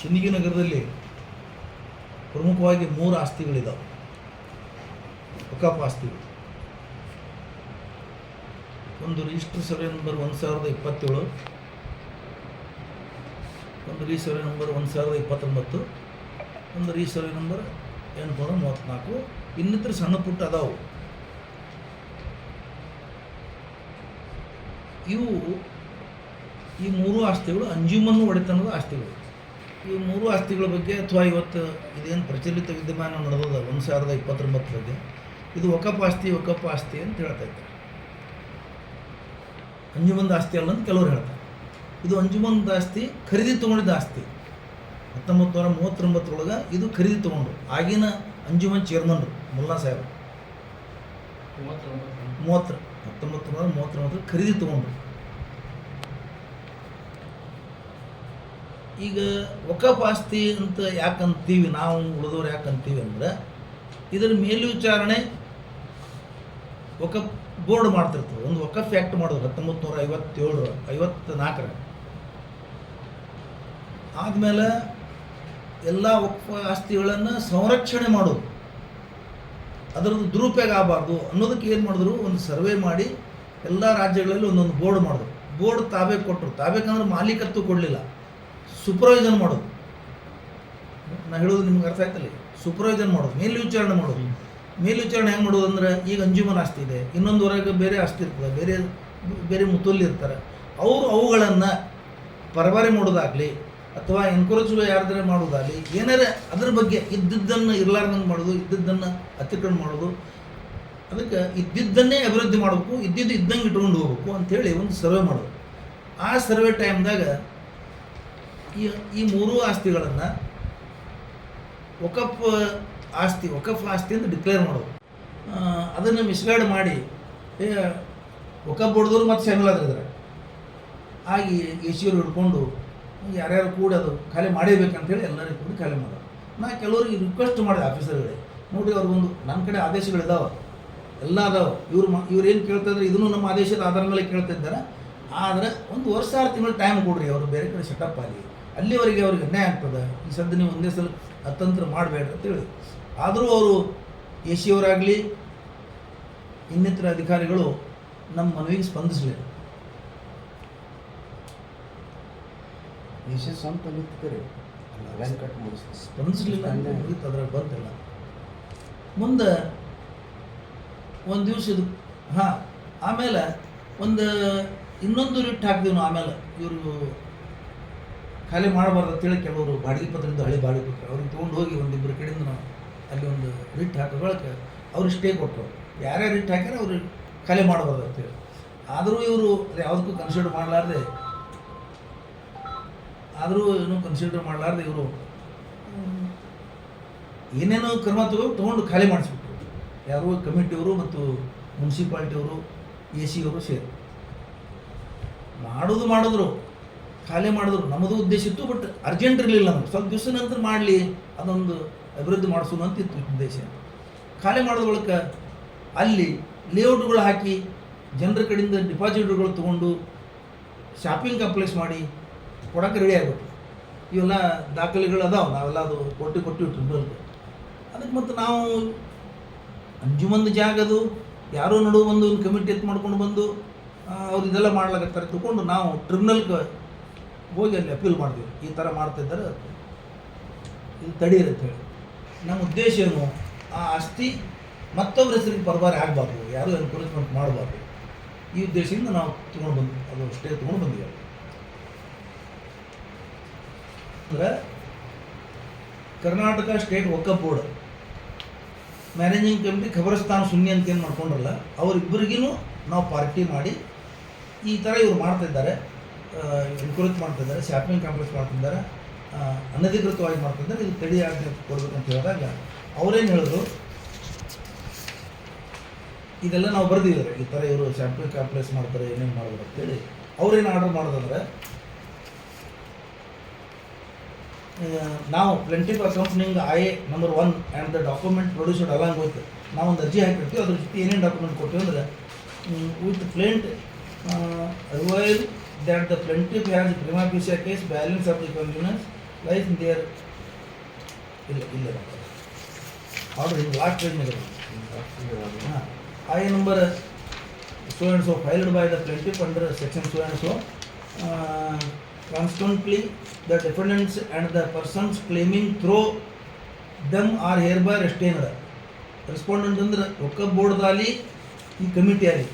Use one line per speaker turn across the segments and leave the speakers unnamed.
ಶಿಂದಗಿ ನಗರದಲ್ಲಿ ಪ್ರಮುಖವಾಗಿ ಮೂರು ಆಸ್ತಿಗಳಿದ್ದಾವೆ ವಕಾಫ್ ಆಸ್ತಿಗಳು ಒಂದು ರಿಜಿಸ್ಟರ್ ಸರ್ವೆ ನಂಬರ್ ಒಂದು ಸಾವಿರದ ಇಪ್ಪತ್ತೇಳು, ಒಂದು ರೀ ಸರ್ವೆ ನಂಬರ್ ಒಂದು ಸಾವಿರದ ಇಪ್ಪತ್ತೊಂಬತ್ತು, ಒಂದು ರೀ ಸರ್ವೆ ನಂಬರ್ ಎಂಟುನೂರ ಮೂವತ್ತ್ನಾಲ್ಕು. ಇನ್ನಿತರ ಸಣ್ಣ ಪುಟ್ಟ ಅದಾವು. ಇವು ಈ ಮೂರು ಆಸ್ತಿಗಳು ಅಂಜುಮನ್ನು ಒಡೆತನದ ಆಸ್ತಿಗಳು. ಈ ಮೂರು ಆಸ್ತಿಗಳ ಬಗ್ಗೆ ಅಥವಾ ಇವತ್ತು ಇದೇನು ಪ್ರಚಲಿತ ವಿದ್ಯಮಾನ ನಡೆದದ ಒಂದು ಸಾವಿರದ ಇಪ್ಪತ್ತೊಂಬತ್ತು ಬಗ್ಗೆ ಇದು ಒಕಪ್ ಆಸ್ತಿ ಒಕಪ್ ಆಸ್ತಿ ಅಂತ ಹೇಳ್ತಾ ಇದ್ದಾರೆ. ಅಂಜುಮಂದ ಆಸ್ತಿ ಅಲ್ಲ ಅಂತ ಕೆಲವರು ಹೇಳ್ತಾರೆ. ಇದು ಅಂಜುಮಂದ ಆಸ್ತಿ ಖರೀದಿ ತೊಗೊಂಡಿದ್ದ ಆಸ್ತಿ. ಹತ್ತೊಂಬತ್ತು ನೂರ ಮೂವತ್ತೊಂಬತ್ತರೊಳಗೆ ಇದು ಖರೀದಿ ತೊಗೊಂಡ್ರು. ಆಗಿನ ಅಂಜುಮನ್ ಚೇರ್ಮನ್ರು ಮುಲ್ಲಾ ಸಾಹೇಬ್. ಮೂವತ್ತರ ಹತ್ತೊಂಬತ್ತು ನೂರ ಮೂವತ್ತೊಂಬತ್ತರ ಖರೀದಿ ತೊಗೊಂಡ್ರು. ಈಗ ವಕಫ್ ಆಸ್ತಿ ಅಂತ ಯಾಕಂತೀವಿ? ನಾವು ಉಳಿದವ್ರು ಯಾಕಂತೀವಿ ಅಂದ್ರೆ ಇದರ ಮೇಲ್ವಿಚಾರಣೆ ವಕಫ್ ಬೋರ್ಡ್ ಮಾಡ್ತಿರ್ತದೆ. ಒಂದು ವಕಫ್ ಆ್ಯಕ್ಟ್ ಮಾಡೋದು ಹತ್ತೊಂಬತ್ತು ನೂರ ಐವತ್ತೇಳು ಐವತ್ತ ನಾಲ್ಕರ ಆದಮೇಲೆ ಎಲ್ಲ ವಕ್ಫ ಆಸ್ತಿಗಳನ್ನು ಸಂರಕ್ಷಣೆ ಮಾಡೋದು. ಅದರದ್ದು ದುರುಪಯೋಗ ಆಗಬಾರ್ದು ಅನ್ನೋದಕ್ಕೆ ಏನು ಮಾಡಿದ್ರು? ಒಂದು ಸರ್ವೆ ಮಾಡಿ ಎಲ್ಲ ರಾಜ್ಯಗಳಲ್ಲಿ ಒಂದೊಂದು ಬೋರ್ಡ್ ಮಾಡಿದ್ರು. ಬೋರ್ಡ್ ತಾಬೇಕ್ ಕೊಟ್ಟರು. ತಾಬೇಕಂದ್ರೆ ಮಾಲೀಕತ್ವ ಕೊಡಲಿಲ್ಲ. ಸೂಪರ್ವೈಸನ್ ಮಾಡೋದು. ನಾ ಹೇಳೋದು ನಿಮ್ಗೆ ಅರ್ಥ ಆಯ್ತಲ್ಲ? ಸೂಪರ್ವೈಸನ್ ಮಾಡೋದು, ಮೇಲ್ವಿಚಾರಣೆ ಮಾಡೋದು. ಮೇಲ್ವಿಚಾರಣೆ ಹೆಂಗೆ ಮಾಡೋದು ಅಂದ್ರೆ ಈಗ ಅಂಜುಮನ್ ಆಸ್ತಿ ಇದೆ ಇನ್ನೊಂದು ಹೊರಗೆ ಬೇರೆ ಆಸ್ತಿ ಇರ್ತದೆ, ಬೇರೆ ಬೇರೆ ಮುತ್ತೊಲ್ಲಿ ಇರ್ತಾರೆ. ಅವರು ಅವುಗಳನ್ನು ಪರಬಾರಿ ಮಾಡೋದಾಗಲಿ, ಅಥವಾ ಎನ್ಕರೇಜ್ ಯಾರ್ದಾರೆ ಮಾಡೋದಾಗಲಿ, ಏನಾರ ಅದ್ರ ಬಗ್ಗೆ ಇದ್ದಿದ್ದನ್ನು ಇರ್ಲಾರ್ದಂಗೆ ಮಾಡೋದು, ಇದ್ದಿದ್ದನ್ನು ಅತಿಕ್ರಮಣ ಮಾಡೋದು, ಅದಕ್ಕೆ ಇದ್ದಿದ್ದನ್ನೇ ಅಭಿವೃದ್ಧಿ ಮಾಡಬೇಕು, ಇದ್ದಿದ್ದು ಇದ್ದಂಗೆ ಇಟ್ಕೊಂಡು ಹೋಗ್ಬೇಕು ಅಂಥೇಳಿ ಒಂದು ಸರ್ವೆ ಮಾಡೋದು. ಆ ಸರ್ವೆ ಟೈಮ್ದಾಗ ಈ ಈ ಮೂರೂ ಆಸ್ತಿಗಳನ್ನು ಒಕಪ್ ಆಸ್ತಿ ಒಕಫ್ ಆಸ್ತಿ ಅಂತ ಡಿಕ್ಲೇರ್ ಮಾಡೋದು. ಅದನ್ನು ಮಿಸ್ಗೈಡ್ ಮಾಡಿ ಒಕಪ್ ಹೊಡೆದವ್ರು ಮತ್ತು ಮತ್ತು ಶಾಮಿಲಾದ್ರಿದ್ದಾರೆ ಆಗಿ ಎಸಿಯವರು ಹಿಡ್ಕೊಂಡು ಯಾರ್ಯಾರು ಕೂಡ ಅದು ಖಾಲಿ ಮಾಡೇಬೇಕಂತೇಳಿ ಎಲ್ಲರಿಗೂ ಕೂಡ ಖಾಲಿ ಮಾಡೋದು. ನಾ ಕೆಲವರಿಗೆ ರಿಕ್ವೆಸ್ಟ್ ಮಾಡಿದೆ ಆಫೀಸರ್ಗಳಿಗೆ ನೋಡಿ ಅವ್ರಿಗೊಂದು ನನ್ನ ಕಡೆ ಆದೇಶಗಳಿದಾವೆ, ಎಲ್ಲ ಅದಾವೆ. ಇವ್ರು ಮ, ಇವ್ರು ಏನು ಕೇಳ್ತಾ ಇದ್ರೆ, ಇದನ್ನು ನಮ್ಮ ಆದೇಶದ ಆಧಾರ ಮೇಲೆ ಕೇಳ್ತಾ ಇದ್ದಾರೆ. ಆದರೆ ಒಂದು ವರ್ಷ ಆರು ತಿಂಗಳು ಟೈಮ್ ಕೊಡ್ರಿ, ಅವರು ಬೇರೆ ಕಡೆ ಸೆಟಪ್ ಆಗಿ. ಅಲ್ಲಿವರೆಗೆ ಅವ್ರಿಗೆ ಅನ್ಯಾಯ ಆಗ್ತದೆ. ಈ ಸದ್ಯ ನೀವು ಒಂದೇ ಸಲ ಅತಂತ್ರ ಅಂತ ಅಂತೇಳಿ ಆದರೂ ಅವರು ಎ ಸಿ ಅವರಾಗಲಿ ಇನ್ನಿತರ ಅಧಿಕಾರಿಗಳು ನಮ್ಮ ಮನವಿಗೆ ಸ್ಪಂದಿಸಲಿಲ್ಲ.
ವಿಶೇಷ ಸ್ವಂತ
ಸ್ಪಂದಿಸಲಿಲ್ಲ ಅಂದ್ರೆ ಮುಗೀತು ಅದ್ರಾಗ ಬಂತಿಲ್ಲ ಮುಂದೆ ಒಂದು ದಿವಸ ಇದು ಹಾಂ ಆಮೇಲೆ ಒಂದು ಇನ್ನೊಂದು ರಿಟ್ ಹಾಕ್ತೀವಿ ನಾವು ಆಮೇಲೆ ಇವರು ಖಾಲಿ ಮಾಡಬಾರ್ದು ಅಂತೇಳಿ ಕೆಲವರು ಬಾಡಿಗೆ ಪತ್ರದಿಂದ ಹಳೆ ಬಾಡಿಗೆ ಪತ್ರ ಅವ್ರಿಗೆ ತೊಗೊಂಡು ಹೋಗಿ ಒಂದಿಬ್ಬರು ಕಡೆಯಿಂದ ನಾವು ಅಲ್ಲಿ ಒಂದು ರಿಟ್ ಹಾಕೋ ಅವ್ರಿಗೆ ಅವ್ರು ಸ್ಟೇ ಕೊಟ್ಟರು. ಯಾರ್ಯಾರು ರಿಟ್ ಹಾಕ್ಯಾರ ಅವರು ಖಾಲಿ ಮಾಡಬಾರ್ದು ಅಂತೇಳಿ ಆದರೂ ಇವರು ಯಾವುದಕ್ಕೂ ಕನ್ಸಿಡರ್ ಮಾಡಲಾರ್ದೆ, ಆದರೂ ಏನು ಕನ್ಸಿಡರ್ ಮಾಡಲಾರ್ದೆ ಇವರು. ಏನೇನೋ ಕ್ರಮ ತಗೋ ತೊಗೊಂಡು ಖಾಲಿ ಮಾಡಿಸ್ಬಿಟ್ರು. ಯಾರು ಕಮಿಟಿಯವರು ಮತ್ತು ಮುನ್ಸಿಪಾಲ್ಟಿಯವರು ಎ ಸಿಯವರು ಸೇರಿ. ಮಾಡೋದು ಮಾಡಿದ್ರು. ಖಾಲಿ ಮಾಡಿದ್ರು ನಮ್ಮದು ಉದ್ದೇಶ ಇತ್ತು ಬಟ್ ಅರ್ಜೆಂಟ್ ಇರಲಿಲ್ಲ ನಮ್ಗೆ. ಸ್ವಲ್ಪ ದಿವಸ ನಂತರ ಮಾಡಲಿ ಅದೊಂದು ಅಭಿವೃದ್ಧಿ ಮಾಡಿಸೋಣ ಅಂತ ಇತ್ತು ಉದ್ದೇಶ. ಖಾಲಿ ಮಾಡಿದ ಬಳಿಕ ಅಲ್ಲಿ ಲೇಔಟ್ಗಳು ಹಾಕಿ ಜನರ ಕಡೆಯಿಂದ ಡಿಪಾಸಿಟ್ಗಳು ತೊಗೊಂಡು ಶಾಪಿಂಗ್ ಕಾಂಪ್ಲೆಕ್ಸ್ ಮಾಡಿ ಕೊಡೋಕೆ ರೆಡಿ ಆಗ್ಬಿಟ್ಟು ಇವೆಲ್ಲ ದಾಖಲೆಗಳು ಅದಾವೆ, ನಾವೆಲ್ಲ ಅದು ಕೊಟ್ಟು ಕೊಟ್ಟಿವಿ ಟ್ರಿಬ್ಯುನಲ್ಗೆ ಅದಕ್ಕೆ ಮತ್ತು ನಾವು ಅಂಜುಮಂದು ಜಾಗ ಅದು ಯಾರೋ ನಡುವೆ ಒಂದು ಕಮಿಟಿ ಎತ್ತು ಮಾಡ್ಕೊಂಡು ಬಂದು ಅವ್ರು ಇದೆಲ್ಲ ಮಾಡ್ಲಾಕತ್ತಾರೆ ತಗೊಂಡು ನಾವು ಟ್ರಿಬ್ಯುನಲ್ಗೆ ಹೋಗಿ ಅಲ್ಲಿ ಅಪೀಲ್ ಮಾಡ್ತೀವಿ. ಈ ಥರ ಮಾಡ್ತಿದ್ದಾರೆ ಇದು ತಡೀರಿ ಹೇಳಿ. ನಮ್ಮ ಉದ್ದೇಶ ಏನು? ಆ ಆಸ್ತಿ ಮತ್ತೊಬ್ಬರ ಹೆಸರಿಗೆ ಬರಬಾರಿ ಆಗಬಾರ್ದು. ಯಾರೂ ಎನ್ಕರೇಜ್ಮೆಂಟ್ ಮಾಡಬಾರ್ದು. ಈ ಉದ್ದೇಶದಿಂದ ನಾವು ತೊಗೊಂಡು ಬಂದು, ಅದು ಸ್ಟೇ ತೊಗೊಂಡು ಬಂದಿವೆ ಅಂದರೆ Karnataka state Waqf board managing committee ಖಬರಸ್ಥಾನ ಶೂನ್ಯ ಅಂತ ಏನು ಮಾಡ್ಕೊಂಡ್ರಲ್ಲ ಅವರಿಬ್ಬರಿಗೂ ನಾವು ಪಾರ್ಟಿ ಮಾಡಿ ಈ ಥರ ಇವ್ರು ಮಾಡ್ತಿದ್ದಾರೆ ಎನ್ಕರೇಜ್ ಮಾಡ್ತಿದ್ದಾರೆ, ಶಾಪಿಂಗ್ ಕಾಂಪ್ಲೆಕ್ಸ್ ಮಾಡ್ತಿದ್ದಾರೆ ಅನಧಿಕೃತವಾಗಿ ಮಾಡ್ತಿದ್ದಾರೆ ಇದು ತಡಿ ಆಜ್ಞೆ ಕೊಡ್ಬೇಕಂತ ಹೇಳಿದಾಗ ಅವರೇನು ಹೇಳಿದ್ರು? ಇದೆಲ್ಲ ನಾವು ಬರೆದಿದ್ದಾರೆ ಈ ಥರ ಇವರು ಶಾಪಿಂಗ್ ಕಾಂಪ್ಲೆಕ್ಸ್ ಮಾಡ್ತಾರೆ, ಏನೇನು ಮಾಡ್ಬೋದು ಅಂತೇಳಿ ಅವ್ರೇನು ಆರ್ಡರ್ ಮಾಡೋದಂದ್ರೆ ನಾವು plaintiff according I number one and the document produced along with ನಾವು ಒಂದು ಅರ್ಜಿ ಹಾಕಿರ್ತೀವಿ ಅದ್ರ ಜೊತೆ ಏನೇನು ಡಾಕ್ಯುಮೆಂಟ್ ಕೊಡ್ತೀವಿ ಅಂದರೆ with plaint reveal that the plaintiff has prima facie case balance of the convenience lies in their ಇಲ್ಲ ಇಲ್ಲ ಹಿಂಗೆ ಲಾಸ್ಟ್ ಪೇಜ್ ಮೇಲೆ ಹಾಂ I number so and so filed by the plaintiff under section 2 and so uh, consequently the defendants and the persons claiming through them are hereby restrained respondent ಅಂದ್ರೆ ಒಕ್ಕ ಬೋರ್ಡ್ದಲ್ಲಿ ಈ committee ಆಗಲಿ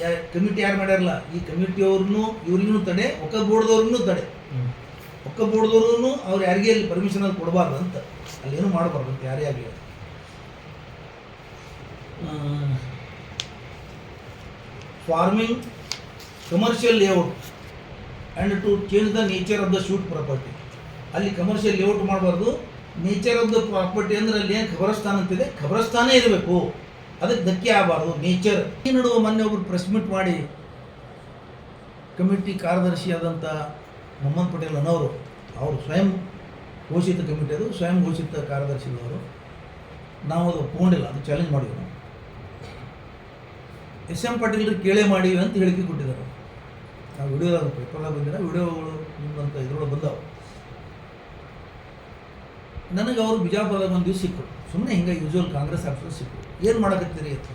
ಯಾ committee ಯಾರು ಮಾಡ್ಯಾರಲ್ಲ ಈ ಕಮಿಟಿಯವ್ರನ್ನೂ ಇವ್ರಿಗೂ ತಡೆ ಒಕ್ಕ ಬೋರ್ಡ್ದವ್ರಿಗೂ ತಡೆ. ಒಕ್ಕ ಬೋರ್ಡ್ದವ್ರು ಅವ್ರು ಯಾರಿಗೆ ಅಲ್ಲಿ ಪರ್ಮಿಷನ್ ಅಲ್ಲಿ ಕೊಡಬಾರ್ದು ಅಂತ. ಅಲ್ಲೇನು ಮಾಡಬಾರ್ದು ಅಂತ ಯಾರೇ ಆಗಲಿ. Forming commercial layout and to change the nature of the suit property ಅಲ್ಲಿ ಕಮರ್ಷಿಯಲ್ ಲೇಔಟ್ ಮಾಡಬಾರ್ದು. ನೇಚರ್ ಆಫ್ ದ ಪ್ರಾಪರ್ಟಿ ಅಂದ್ರೆ ಅಲ್ಲಿ ಏನು ಖಬರಸ್ಥಾನ ಅಂತಿದೆ? ಖಬರಸ್ಥಾನೇ ಇರಬೇಕು. ಅದಕ್ಕೆ ಧಕ್ಕೆ ಆಗಬಾರ್ದು. ನೇಚರ್ ಈ ನಡುವೆ ಮೊನ್ನೆ ಒಬ್ರು ಪ್ರೆಸ್ ಮೀಟ್ ಮಾಡಿ ಕಮಿಟಿ ಕಾರ್ಯದರ್ಶಿಯಾದಂಥ ಮೊಹಮ್ಮದ್ ಪಟೇಲ್ ಅನ್ನೋರು, ಅವರು ಸ್ವಯಂ ಘೋಷಿತ ಕಮಿಟಿ ಅದು, ಸ್ವಯಂ ಘೋಷಿತ ಕಾರ್ಯದರ್ಶಿಗಳವರು ನಾವು ಅದು ಒಪ್ಕೊಂಡಿಲ್ಲ, ಅದು ಚಾಲೆಂಜ್ ಮಾಡಿದ್ವಿ ನಾವು. ಎಸ್ ಎಂ ಪಾಟೀಲ್ರು ಕೇಳೇ ಮಾಡಿವಿ ಅಂತ ಹೇಳಿಕೆ ಕೊಟ್ಟಿದ್ದಾರೆ. ನಾವು ವಿಡಿಯೋದಾಗ ಪೇಪರ್ದಾಗ ಬಂದಿಲ್ಲ ವಿಡಿಯೋಗಳು ನಿಮ್ಮಂಥ ಇದ್ರೊಳಗೆ ಬಂದವು. ನನಗೆ ಅವರು ಬಿಜಾಪುರದಾಗ ಒಂದು ದಿವಸ ಸಿಕ್ಕರು ಸುಮ್ಮನೆ ಹಿಂಗೆ ಯೂಶುವಲ್ ಕಾಂಗ್ರೆಸ್ ಆಫೀಸರ್ ಸಿಕ್ಕರು ಏನು ಮಾಡಕತ್ತೀರಿ ಅಂತ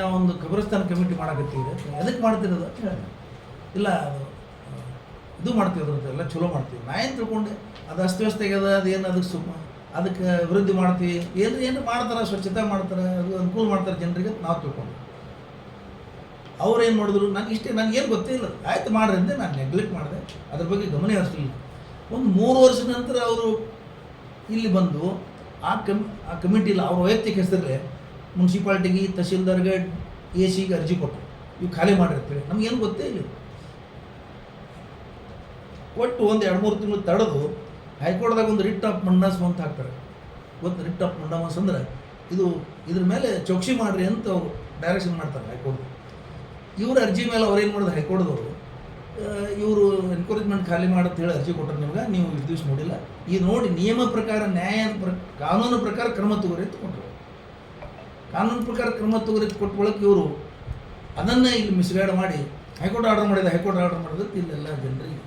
ನಾವೊಂದು ಕಬ್ರಸ್ತಾನ್ ಕಮಿಟಿ ಮಾಡಕತ್ತೀರಿ ಎದಕ್ಕೆ ಮಾಡ್ತಿರೋದು ಅಂತ ಇಲ್ಲ, ಅದು ಇದು ಮಾಡ್ತೀವಿ ಅದ್ರದ್ದು ಎಲ್ಲ ಚಲೋ ಮಾಡ್ತೀವಿ ನಾ ಏನು ತಿಳ್ಕೊಂಡೆ? ಅದು ಅಸ್ತವ್ಯಸ್ತ ಅದು ಅದೇನು ಅದಕ್ಕೆ ಸುಮ್ಮ ಅದಕ್ಕೆ ಅಭಿವೃದ್ಧಿ ಮಾಡ್ತೀವಿ ಏನು ಏನು ಮಾಡ್ತಾರೆ, ಸ್ವಚ್ಛತೆ ಮಾಡ್ತಾರೆ, ಅದು ಅನುಕೂಲ ಮಾಡ್ತಾರೆ ಜನರಿಗೆ ನಾವು ತಿಳ್ಕೊಂಡು. ಅವ್ರು ಏನು ಮಾಡಿದ್ರು? ನನಗೆ ಇಷ್ಟೇ ನನಗೇನು ಗೊತ್ತೇ ಇಲ್ಲ. ಆಯ್ತು ಮಾಡ್ರಿ ಅಂದೆ, ನಾನು ನೆಗ್ಲೆಕ್ಟ್ ಮಾಡಿದೆ. ಅದ್ರ ಬಗ್ಗೆ ಗಮನ ಹರಿಸಲಿಲ್ಲ. ಒಂದು ಮೂರು ವರ್ಷ ನಂತರ ಅವರು ಇಲ್ಲಿ ಬಂದು ಆ ಕಮ್, ಆ ಕಮಿಟಿಲಿ ಅವ್ರ ವೈಯಕ್ತಿಕ ಹೆಸರಲ್ಲೇ ಮುನ್ಸಿಪಾಲ್ಟಿಗೆ, ತಹಶೀಲ್ದಾರ್ಗೆ ಎ ಸಿಗೆ ಅರ್ಜಿ ಕೊಟ್ಟರು ಇವು ಖಾಲಿ ಮಾಡಿರ್ತೇವೆ. ನಮಗೇನು ಗೊತ್ತೇ ಇಲ್ಲ. ಒಟ್ಟು ಒಂದು ಎರಡು ಮೂರು ತಿಂಗಳು ತಡೆದು ಹೈಕೋರ್ಟ್ದಾಗ ಒಂದು ರಿಟ್ ಆಫ್ ಮಂಡಾಸ್ ಅಂತ ಹಾಕ್ತಾರೆ. ಗೊತ್ತು? ರಿಟ್ ಆಫ್ ಮಂಡಾಮಸ್ ಅಂದ್ರೆ ಇದು ಇದ್ರ ಮೇಲೆ ಚೌಕ್ಸಿ ಮಾಡ್ರಿ ಅಂತ ಅವರು ಡೈರೆಕ್ಷನ್ ಮಾಡ್ತಾರೆ ಹೈಕೋರ್ಟ್. ಇವರ ಅರ್ಜಿ ಮೇಲೆ ಅವ್ರು ಏನು ಮಾಡಿದ್ರು? ಹೈಕೋರ್ಟ್ದವರು ಇವರು ಎನ್ಕರೇಜ್ಮೆಂಟ್ ಖಾಲಿ ಮಾಡಂತ ಹೇಳಿ ಅರ್ಜಿ ಕೊಟ್ಟರು ನಿಮ್ಗೆ ನೀವು ಇಷ್ಟು ದಿವಸ ನೋಡಿಲ್ಲ. ಈ ನೋಡಿ ನಿಯಮ ಪ್ರಕಾರ ನ್ಯಾಯ ಪ್ರ ಕಾನೂನು ಪ್ರಕಾರ ಕ್ರಮ ತಗೋರಿ ಅಂತ ಕೊಟ್ಟರು ಕಾನೂನು ಪ್ರಕಾರ ಕ್ರಮ ತಗೋರಿ ಕೊಟ್ಟ ಬಳಿಕ ಇವರು ಅದನ್ನು ಇಲ್ಲಿ ಮಿಸ್ಗೈಡ್ ಮಾಡಿ ಹೈಕೋರ್ಟ್ ಆರ್ಡರ್ ಮಾಡಿದ ಹೈಕೋರ್ಟ್ ಆರ್ಡರ್ ಮಾಡೋದಕ್ಕೆ ಇಲ್ಲೆಲ್ಲ ಜನರಿಗೆ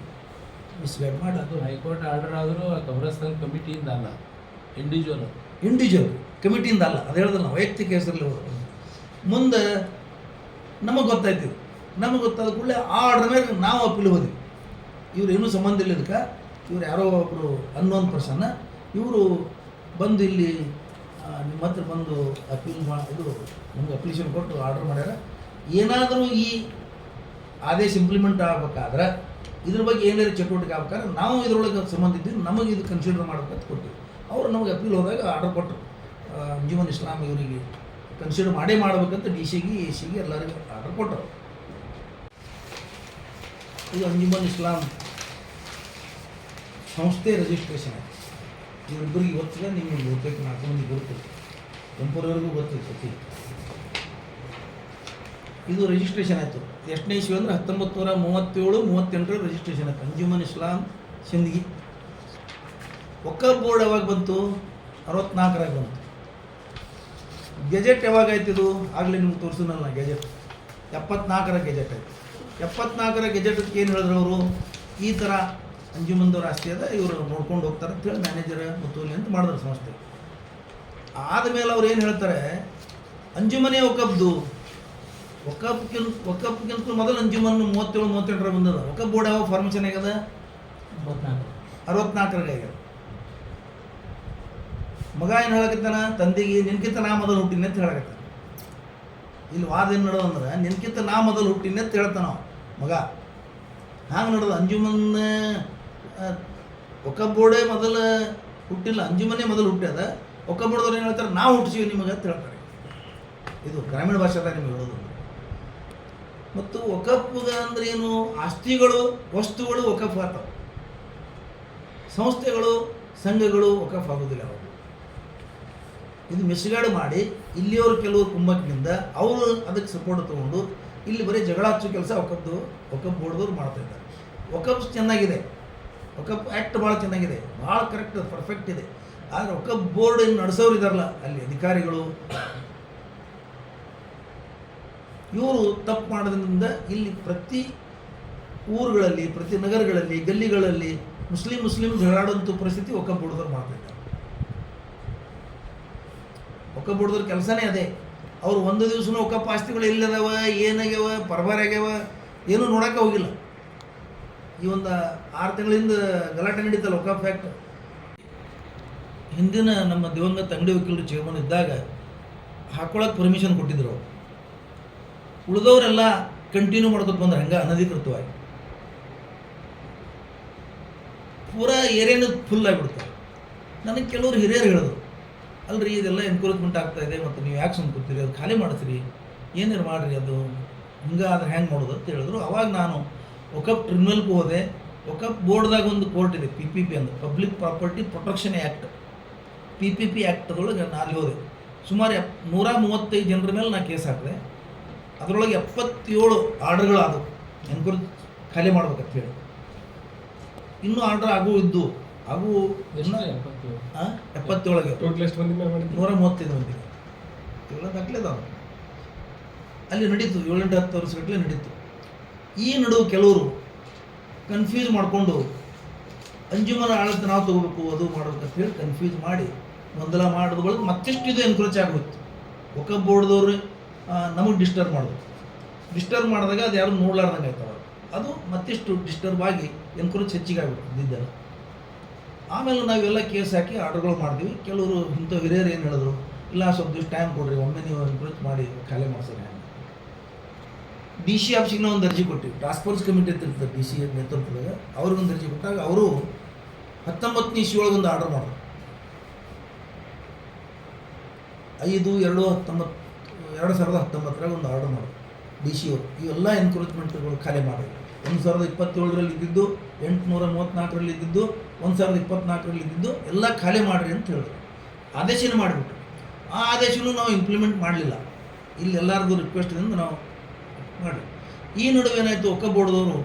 ಮಿಸ್ಗೈಡ್ ಮಾಡಿ
ಅದು. ಹೈಕೋರ್ಟ್ ಆರ್ಡರ್ ಆದರೂ ಕಬ್ರಸ್ತಾನ್ ಕಮಿಟಿಯಿಂದ ಅಲ್ಲ ಇಂಡಿವಿಜುವಲ್
ಇಂಡಿವಿಜುವಲ್ ಕಮಿಟಿಯಿಂದ ಅಲ್ಲ ಅದು ಹೇಳ್ದಲ್ಲ ನಾವು ವೈಯಕ್ತಿಕ ಹೆಸರಲ್ಲಿ ಮುಂದೆ ನಮಗೆ ಗೊತ್ತಾಯ್ತು. ನಮಗೆ ಗೊತ್ತಾದ ಕೂಡಲೇ ಆ ಆರ್ಡರ್ ಮೇಲೆ ನಾವು ಅಪೀಲ್ ಹೋದ್ವಿ ಇವ್ರು ಏನೂ ಸಂಬಂಧ ಇಲ್ಲ ಇದಕ್ಕೆ ಇವ್ರು ಯಾರೋ ಒಬ್ಬರು ಅನ್ನೋನ್ ಪರ್ಸನ್ನ ಇವರು ಬಂದು ಇಲ್ಲಿ ನಿಮ್ಮ ಹತ್ರ ಬಂದು ಅಪೀಲ್ ಇದು ನಮ್ಗೆ ಅಪ್ಲಿಕೇಶನ್ ಕೊಟ್ಟು ಆರ್ಡರ್ ಮಾಡ್ಯಾರ. ಏನಾದರೂ ಈ ಆದೇಶ ಇಂಪ್ಲಿಮೆಂಟ್ ಆಗ್ಬೇಕಾದ್ರೆ ಇದ್ರ ಬಗ್ಗೆ ಏನಾದ್ರು ಚಟುವಟಿಕೆ ಆಗ್ಬೇಕಾದ್ರೆ ನಾವು ಇದ್ರೊಳಗೆ ಸಂಬಂಧ ಇದ್ದೀವಿ ನಮಗೆ ಇದು ಕನ್ಸಿಡರ್ ಮಾಡಬೇಕಂತ ಕೊಟ್ಟಿವಿ. ಅವರು ನಮಗೆ ಅಪೀಲ್ ಹೋದಾಗ ಆರ್ಡರ್ ಕೊಟ್ಟರು ಜೀವನ್ ಇಸ್ಲಾಮ್ ಇವರಿಗೆ ಕನ್ಸಿಡರ್ ಮಾಡೇ ಮಾಡ್ಬೇಕಂತ ಡಿ ಸಿಗೆ ಎ ಸಿಗೆ ಎಲ್ಲರಿಗೂ ಆರ್ಡರ್ ಕೊಟ್ಟರು. ಇದು ಅಂಜುಮನ್ ಇಸ್ಲಾಂ ಸಂಸ್ಥೆ ರಿಜಿಸ್ಟ್ರೇಷನ್ ಇವರಿಬ್ಬರಿಗೆ ಗೊತ್ತಿಲ್ಲ, ನಿಮಗೆ ಬಹುತೇಕ ನಾಲ್ಕು ಮಂದಿ ಗೊತ್ತಿಲ್ಲ ಒಂಪರವರೆಗೂ ಗೊತ್ತಿಲ್ಲ ಸತಿ. ಇದು ರಿಜಿಸ್ಟ್ರೇಷನ್ ಆಯಿತು. ಎಷ್ಟನೇ ಇಸ್ವಿ ಅಂದ್ರೆ ಹತ್ತೊಂಬತ್ತು ನೂರ ಮೂವತ್ತೇಳು ಮೂವತ್ತೆಂಟರ ರಿಜಿಸ್ಟ್ರೇಷನ್ ಆಯಿತು. ಅಂಜುಮನ್ ಇಸ್ಲಾಂ ಸಿಂದಗಿ ಒಕ್ಕಲ್ ಬೋರ್ಡ್ ಯಾವಾಗ ಬಂತು? ಅರವತ್ನಾಲ್ಕರಾಗ ಬಂತು. ಗೆಜೆಟ್ ಯಾವಾಗ ಆಯ್ತು ಇದು? ಆಗಲೇ ನಿಮ್ಗೆ ತೋರಿಸಿದ್ನಲ್ಲ ನನ್ನ ಗೆಜೆಟ್ ಎಪ್ಪತ್ನಾಲ್ಕರ ಗೆಜೆಟ್ ಆಯ್ತು. ಎಪ್ಪತ್ನಾಲ್ಕರ ಗೆಜೆಟಕ್ಕೆ ಏನು ಹೇಳಿದ್ರು ಅವರು? ಈ ಥರ ಅಂಜುಮಂದವ್ರ ಆಸ್ತಿ ಅದ, ಇವರು ನೋಡ್ಕೊಂಡು ಹೋಗ್ತಾರೆ ಅಂತೇಳಿ ಮ್ಯಾನೇಜರ್ ಮತ್ತು ಅಂತ ಮಾಡಿದ್ರು ಸಂಸ್ಥೆ. ಆದಮೇಲೆ ಅವ್ರು ಏನು ಹೇಳ್ತಾರೆ? ಅಂಜುಮನೆ ಒಕ್ಕಬ್ದು ಒಕ್ಕಪ್ಕಿನ್ ಒಕ್ಕಪ್ಕಿಂತ ಮೊದಲು ಅಂಜುಮನ್ ಮೂವತ್ತೇಳು, ಮೂವತ್ತೆಂಟರ ಬಂದದ. ಒಕ್ಕಪ್ ಬೋರ್ಡ್ ಯಾವ ಫಾರ್ಮೇಷನ್ ಆಗ್ಯದ? ಅರವತ್ನಾಲ್ಕರಾಗ ಆಗ್ಯದ ಮಗ ಏನು ಹೇಳಕತ್ತಾನ? ತಂದೆಗೆ ನಿನ್ಕಿಂತ ನಾ ಮೊದಲು ಹುಟ್ಟಿನ ಅಂತ ಹೇಳಕತ್ತಾನ. ಇಲ್ಲಿ ವಾದ ಏನು ನಡೋದಂದ್ರೆ ನಿನ್ಕಿಂತ ನಾ ಮೊದಲು ಹುಟ್ಟಿನಿ ಅಂತ ಹೇಳ್ತಾನ ಅವ ಮಗ ಹಾಗೆ ನೋಡೋದು ಅಂಜುಮನ್ ಬೋಡೆ ಮೊದಲು ಹುಟ್ಟಿಲ್ಲ ಅಂಜುಮನೆ ಮೊದಲು ಹುಟ್ಟ್ಯದ ಒಕ್ಕಬೋರ್ದವ್ರು ಏನು ಹೇಳ್ತಾರೆ? ನಾವು ಹುಟ್ಟಿಸಿವಿ ನಿಮಗೆ ಅಂತ ಹೇಳ್ತಾರೆ. ಇದು ಗ್ರಾಮೀಣ ಭಾಷೆದಾಗ ನಿಮಗೆ ಹೇಳೋದು. ಮತ್ತು ಒಕಪ್ಗ ಅಂದ್ರೆ ಏನು? ಆಸ್ತಿಗಳು, ವಸ್ತುಗಳು ಒಕಫ್ ಆಗ್ತಾವೆ. ಸಂಸ್ಥೆಗಳು, ಸಂಘಗಳು ಒಕಫ್ ಆಗೋದಿಲ್ಲ ಅವರು ಇದು ಮಿಸ್ಗಾಡು ಮಾಡಿ, ಇಲ್ಲಿಯವರು ಕೆಲವರು ಕುಮ್ಮಕ್ಕಿನಿಂದ ಅವರು ಅದಕ್ಕೆ ಸಪೋರ್ಟ್ ತೊಗೊಂಡು ಇಲ್ಲಿ ಬರೀ ಜಗಳ ಹಚ್ಚೋ ಕೆಲಸ ಒಕ್ಕದ್ದು, ಒಕ್ಕಪ್ ಬೋರ್ಡ್ದವ್ರು ಮಾಡ್ತಾ ಇದ್ದಾರೆ. ಚೆನ್ನಾಗಿದೆ. ಒಕಪ್ ಆ್ಯಕ್ಟ್ ಭಾಳ ಚೆನ್ನಾಗಿದೆ. ಭಾಳ ಕರೆಕ್ಟ್ ಪರ್ಫೆಕ್ಟ್ ಇದೆ. ಆದರೆ ಒಕಪ್ ಬೋರ್ಡ್ ಏನು ನಡೆಸೋರು ಇದಾರಲ್ಲ, ಅಲ್ಲಿ ಅಧಿಕಾರಿಗಳು. ಇವರು ತಪ್ಪು ಮಾಡೋದ್ರಿಂದ ಇಲ್ಲಿ ಪ್ರತಿ ಊರುಗಳಲ್ಲಿ, ಪ್ರತಿ ನಗರಗಳಲ್ಲಿ, ಗಲ್ಲಿಗಳಲ್ಲಿ ಮುಸ್ಲಿಂ ಮುಸ್ಲಿಂ ಜಗಳಾಡುವಂಥ ಪರಿಸ್ಥಿತಿ ಒಕ್ಕ ಬೋರ್ಡ್ದವ್ರು ಮಾಡ್ತಾಯಿದ್ದಾರೆ ಒಕ್ಕ ಬೋರ್ಡ್ದವ್ರ ಕೆಲಸನೇ ಅದೇ. ಅವ್ರು ಒಂದು ದಿವಸನೂ ಒಕ್ಕಪ್ಪ ಎಲ್ಲದಾವ ಏನಾಗ್ಯಾವ ಪರಬಾರ ಆಗ್ಯಾವ ಏನೂ ನೋಡೋಕೆ ಹೋಗಿಲ್ಲ. ಈ ಒಂದು ಆರು ತಿಂಗಳಿಂದ ಗಲಾಟೆ ನಡೀತಲ್ಲ ಒಕ್ಕ ಫ್ಯಾಕ್ಟ್ ಹಿಂದಿನ ನಮ್ಮ ದಿವಂಗತ ಅಂಗಡಿ ವಕೀಲರು ಚೇರ್ಮನ್ ಇದ್ದಾಗ ಹಾಕೊಳಕ್ಕೆ ಪರ್ಮಿಷನ್ ಕೊಟ್ಟಿದ್ರು ಅವರು. ಉಳಿದವರೆಲ್ಲ ಕಂಟಿನ್ಯೂ ಮಾಡ್ಕೊತ ಬಂದ್ರೆ, ಹಂಗೆ ಅನಧಿಕೃತವಾಗಿ. ಪೂರಾ ಏರಿಯಾನ ಫುಲ್ ಆಗಿಬಿಡ್ತಾರೆ ನನಗೆ ಕೆಲವರು ಹಿರಿಯರು ಹೇಳಿದ್ರು. ಅಲ್ರಿ, ಇದೆಲ್ಲ ಎನ್ಕರೇಜ್ಮೆಂಟ್ ಆಗ್ತಾ ಇದೆ ಮತ್ತು ನೀವು ಯಾಕೆ ಸುಮ್ಮನೆ ಕೂತೀರಿ? ಅದು ಖಾಲಿ ಮಾಡಿಸ್ರಿ. ಏನಾರು ಮಾಡಿರಿ ಅದು? ಹೆಂಗೆ ಮಾಡೋದು ಅಂತ ಹೇಳಿದ್ರು. ಅವಾಗ ನಾನು ಒಕಪ್ ಟ್ರಿಬ್ಯುನಲ್ಗೆ ಹೋದೆ. ಒಕಪ್ ಬೋರ್ಡ್ದಾಗ ಒಂದು ಕೋರ್ಟ್ ಇದೆ ಪಿ ಪಿ ಪಿ ಅಂತ. Public property protection act P P P ಆ್ಯಕ್ಟ್ದೊಳಗೆ ನಾನು ಅಲ್ಲಿ ಹೋದೆ. ಸುಮಾರು ಎಪ್, ನೂರ ಮೂವತ್ತೈದು ಜನರ ಮೇಲೆ ನಾನು ಕೇಸ್ ಹಾಕಿದೆ. ಅದರೊಳಗೆ ಎಪ್ಪತ್ತೇಳು ಆರ್ಡರ್ಗಳಾದವು. ಎನ್ಕರೇಜ್ ಖಾಲಿ ಮಾಡ್ಬೇಕಂತ ಹೇಳಿ. ಇನ್ನೂ ಆರ್ಡರ್ ಆಗೋ ಇದ್ದು ಎಪ್ಪತ್ತೇಳಗೆ.
ಮಾಡಿದ್ರು?
ನೂರ ಮೂವತ್ತೈದು ಮಂದಿಗೆ ಇವೆಲ್ಲ ದಾಖಲೆ ಅದಾವ ಅಲ್ಲಿ ನಡೀತು ಏಳೆಂಟು ಹತ್ತು ವರ್ಷಗಟ್ಟಲೆ ನಡೀತು. ಈ ನಡುವೆ ಕೆಲವರು ಕನ್ಫ್ಯೂಸ್ ಮಾಡಿಕೊಂಡು ಅಂಜುಮನ ಆಳತೆ ನಾವು ತಗೋಬೇಕು ಅದು ಮಾಡಬೇಕು ಅಂತ ಹೇಳಿ ಕನ್ಫ್ಯೂಸ್ ಮಾಡಿ ಮೊದಲ ಮಾಡಿದ ಬಳಿಕ ಮತ್ತಿಷ್ಟು ಇದು ಎನ್ಕ್ರೋಚ್ ಆಗೋಯ್ತು. ಒಕ್ಕ ಬೋರ್ಡ್ದವ್ರು ನಮಗೆ ಡಿಸ್ಟರ್ಬ್ ಮಾಡೋದು. ಡಿಸ್ಟರ್ಬ್ ಮಾಡಿದಾಗ ಅದು ಯಾರು ನೋಡ್ಲಾರ್ದಂಗೆ ಆಯ್ತವ. ಅದು ಮತ್ತಿಷ್ಟು ಡಿಸ್ಟರ್ಬ್ ಆಗಿ ಎನ್ಕ್ರೋಚ್ ಹೆಚ್ಚಿಗೆ ಆಗ್ಬಿಟ್ಟು ಇದ್ದೆಲ್ಲ ಆಮೇಲೆ ನಾವೆಲ್ಲ ಕೇಸ್ ಹಾಕಿ ಆರ್ಡರ್ಗಳು ಮಾಡಿದ್ವಿ. ಕೆಲವರು ಇಂಥ ಹಿರಿಯರು ಏನು ಹೇಳಿದ್ರು, ಇಲ್ಲ ಸ್ವಲ್ಪ ದಿವಸ ಟೈಮ್ ಕೊಡ್ರಿ, ಒಮ್ಮೆ ನೀವು ಎನ್ಕ್ರೋಚ್ ಮಾಡಿ, ಖಾಲಿ ಮಾಡ್ಸೋಣ ಡಿ ಸಿ ಆಫೀಸಿಗೆ ಒಂದು ಅರ್ಜಿ ಕೊಟ್ಟಿವಿ. ಟಾಸ್ಕ್ ಫೋರ್ಸ್ ಕಮಿಟಿ ಅಂತ ಇರ್ತದೆ, ಡಿ ಸಿ ನೇತೃತ್ವದಾಗ. ಅವ್ರಿಗೊಂದು ಅರ್ಜಿ ಕೊಟ್ಟಾಗ ಅವರು ಹತ್ತೊಂಬತ್ತನೇ ಇಸ್ವಿ ಒಳಗೆ ಒಂದು ಆರ್ಡರ್ ಮಾಡಿದ್ರು. ಐದು, ಎರಡು ಹತ್ತೊಂಬತ್ತು ಎರಡು ಸಾವಿರದ ಹತ್ತೊಂಬತ್ತರಾಗ ಒಂದು ಆರ್ಡರ್ ಮಾಡಿದ್ರು. ಡಿ ಸಿ ಅವರು. ಇವೆಲ್ಲ ಎನ್ಕ್ರೋಚ್ಮೆಂಟ್ಗಳು ಖಾಲಿ ಮಾಡಿದ್ರು. ಒಂದು ಸಾವಿರದ ಇಪ್ಪತ್ತೇಳರಲ್ಲಿ ಇದ್ದಿದ್ದು ಎಂಟುನೂರ ಮೂವತ್ತ್ನಾಲ್ಕರಲ್ಲಿ ಇದ್ದಿದ್ದು ಒಂದು ಸಾವಿರದ ಇಪ್ಪತ್ನಾಲ್ಕರಲ್ಲಿ ಇದ್ದಿದ್ದು, ಎಲ್ಲ ಖಾಲಿ ಮಾಡಿರಿ ಅಂತ ಹೇಳಿದ್ರು. ಆದೇಶನ ಮಾಡಿಬಿಟ್ರು. ಆ ಆದೇಶನೂ ನಾವು ಇಂಪ್ಲಿಮೆಂಟ್ ಮಾಡಲಿಲ್ಲ. ಇಲ್ಲಿ ಎಲ್ಲರಿಗೂ ರಿಕ್ವೆಸ್ಟ್ದಿಂದ ನಾವು ಮಾಡಿ ಈ ನಡುವೆ ಏನಾಯಿತು, ಒಕ್ಕ ಬೋರ್ಡ್ದವರು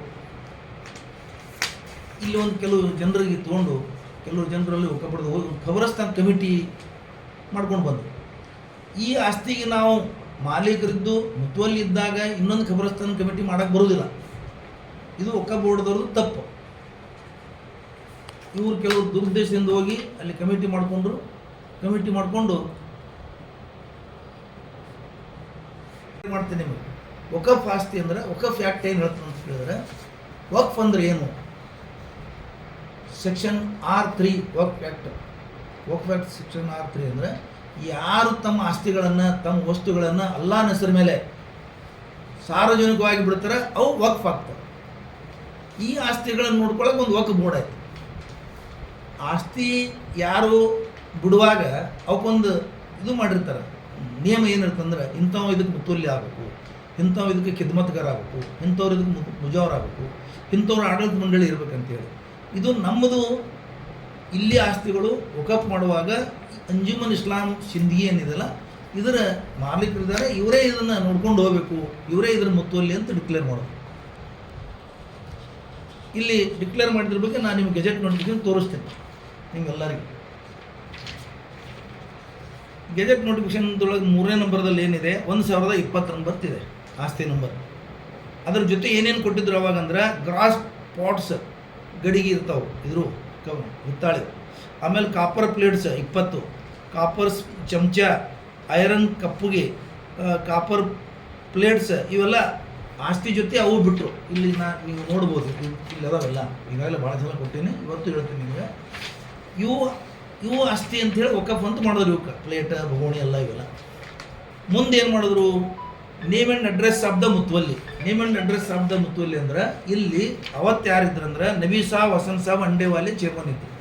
ಇಲ್ಲಿ ಒಂದು ಕೆಲವು ಜನರಿಗೆ ತೊಗೊಂಡು, ಕೆಲವು ಜನರಲ್ಲಿ ಒಕ್ಕ ಬೋರ್ಡ್ ಹೋಗಿ ಖಬರಸ್ತಾನ್ ಕಮಿಟಿ ಮಾಡ್ಕೊಂಡು ಬಂದರು. ಈ ಆಸ್ತಿಗೆ ನಾವು ಮಾಲೀಕರಿದ್ದು, ಮುತುವಲ್ಲಿ ಇದ್ದಾಗ ಇನ್ನೊಂದು ಖಬರಸ್ತಾನ್ ಕಮಿಟಿ ಮಾಡೋಕ್ಕೆ ಬರೋದಿಲ್ಲ. ಇದು ಒಕ್ಕ ಬೋರ್ಡ್ದವ್ರದ್ದು ತಪ್ಪು. ಇವರು ಕೆಲವು ದುರುದ್ದೇಶದಿಂದ ಹೋಗಿ ಅಲ್ಲಿ ಕಮಿಟಿ ಮಾಡಿಕೊಂಡ್ರು. ಕಮಿಟಿ ಮಾಡಿಕೊಂಡು ಮಾಡ್ತೀನಿ ನಿಮಗೆ. ವಕಫ್ ಆಸ್ತಿ ಅಂದ್ರೆ, ವಕಫ್ ಆ್ಯಕ್ಟ್ ಏನು ಹೇಳ್ತಾನೆ ಅಂತ ಹೇಳಿದ್ರೆ ವಕ್ಫ್ ಅಂದ್ರೆ ಏನು? Section R three, Waqf act Waqf act section R three ಅಂದರೆ, ಯಾರು ತಮ್ಮ ಆಸ್ತಿಗಳನ್ನು, ತಮ್ಮ ವಸ್ತುಗಳನ್ನು ಅಲ್ಲಾನ ಹೆಸರ ಮೇಲೆ ಸಾರ್ವಜನಿಕವಾಗಿ ಬಿಡ್ತಾರೆ, ಅವು ವಕ್ಫ್ ಆಗ್ತವೆ. ಈ ಆಸ್ತಿಗಳನ್ನು ನೋಡ್ಕೊಳಕ್ಕೆ ಒಂದು ವಕ್ ಬೋರ್ಡ್ ಆಯ್ತು ಆಸ್ತಿ ಯಾರು ಬಿಡುವಾಗ ಅವಕ್ಕೊಂದು ಇದು ಮಾಡಿರ್ತಾರೆ. ನಿಯಮ ಏನಿರ್ತಂದ್ರೆ ಇಂಥವು ಇದಕ್ಕೆ ಮುತುಲ್ಯ ಆಗಬೇಕು, ಇಂಥವು ಇದಕ್ಕೆ ಖಿದ್ಮತ್ಗಾರ ಆಗಬೇಕು, ಇಂಥವ್ರು ಇದಕ್ಕೆ ಮು- ಆಗಬೇಕು, ಇಂಥವ್ರು ಆಡಳಿತ ಮಂಡಳಿ ಇರ್ಬೇಕಂತೇಳಿ. ಇದು ನಮ್ಮದು ಇಲ್ಲಿ ಆಸ್ತಿಗಳು ವಕಪ್ ಮಾಡುವಾಗ ಅಂಜುಮನ್ ಇಸ್ಲಾಂ ಸಿಂಧಿ ಏನಿದೆಲ್ಲ ಇದರ ಮಾಲೀಕರಿದ್ದಾರೆ ಇವರೇ ಇದನ್ನು ನೋಡ್ಕೊಂಡು ಹೋಗಬೇಕು, ಇವರೇ ಇದರ ಮುತ್ತುವಲ್ಲಿ ಅಂತ ಡಿಕ್ಲೇರ್ ಮಾಡೋದು. ಇಲ್ಲಿ ಡಿಕ್ಲೇರ್ ಮಾಡಿದ್ರ ಬಗ್ಗೆ ನಾನು ನಿಮ್ಗೆ ಗೆಜೆಟ್ ನೋಟಿಫಿಕೇಶನ್ ತೋರಿಸ್ತೀನಿ. ನಿಮ್ಗೆಲ್ಲರಿಗೂ. ಗೆಜೆಟ್ ನೋಟಿಫಿಕೇಶನ್ದೊಳಗೆ ಮೂರನೇ ನಂಬರ್ದಲ್ಲಿ ಏನಿದೆ? ಒಂದು ಸಾವಿರದ ಇಪ್ಪತ್ತೊಂದು ಬರ್ತಿದೆ ಆಸ್ತಿ ನಂಬರ್. ಅದ್ರ ಜೊತೆ ಏನೇನು ಕೊಟ್ಟಿದ್ರು ಅವಾಗಂದ್ರೆ ಗ್ರಾಸ್ ಪಾಟ್ಸ್ ಗಡಿಗೆ ಇರ್ತಾವೆ, ಇದ್ರು, ಕವ್, ಹಿತ್ತಾಳೆ. ಆಮೇಲೆ ಕಾಪರ್ ಪ್ಲೇಟ್ಸ್ ಇಪ್ಪತ್ತು ಕಾಪರ್ ಚಮಚ ಐರನ್ ಕಪ್ಪುಗೆ ಕಾಪರ್ ಪ್ಲೇಟ್ಸ್ ಇವೆಲ್ಲ ಆಸ್ತಿ ಜೊತೆ ಅವು ಬಿಟ್ಟರು ಇಲ್ಲಿ ನಾ ನೀವು ನೋಡ್ಬೋದು ಇಲ್ಲಿ ಅದಾವೆಲ್ಲ ಈಗಾಗಲೇ ಭಾಳ ಜನ ಕೊಟ್ಟೀನಿ, ಇವತ್ತು ಹೇಳ್ತೀನಿ ನಿಮಗೆ. ಇವು ಇವು ಅಂತ ಅಂತೇಳಿ ಒಕ್ಕಫ್ ಅಂತ ಮಾಡಿದ್ರು ಇವಕ್ಕೆ ಪ್ಲೇಟ್ ಭಗೋಣಿ ಎಲ್ಲ ಇವೆಲ್ಲ. ಮುಂದೆ ಏನು ಮಾಡಿದ್ರು? ನೇಮ್ ಆ್ಯಂಡ್ ಅಡ್ರೆಸ್ ದ ಮುತ್ವಲ್ಲಿ ನೇಮ್ ಆ್ಯಂಡ್ ಅಡ್ರೆಸ್ ದ ಮುತ್ವಲ್ಲಿ ಅಂದ್ರೆ ಇಲ್ಲಿ ಅವತ್ತು ಯಾರಿದ್ರು ಅಂದ್ರೆ ನಬಿ ಸಾಬ್ ವಸಂತ್ ಸಾಬ್ ಅಂಡೇವಾಲಿ ಚೇರ್ಮನ್ ಇದ್ರು.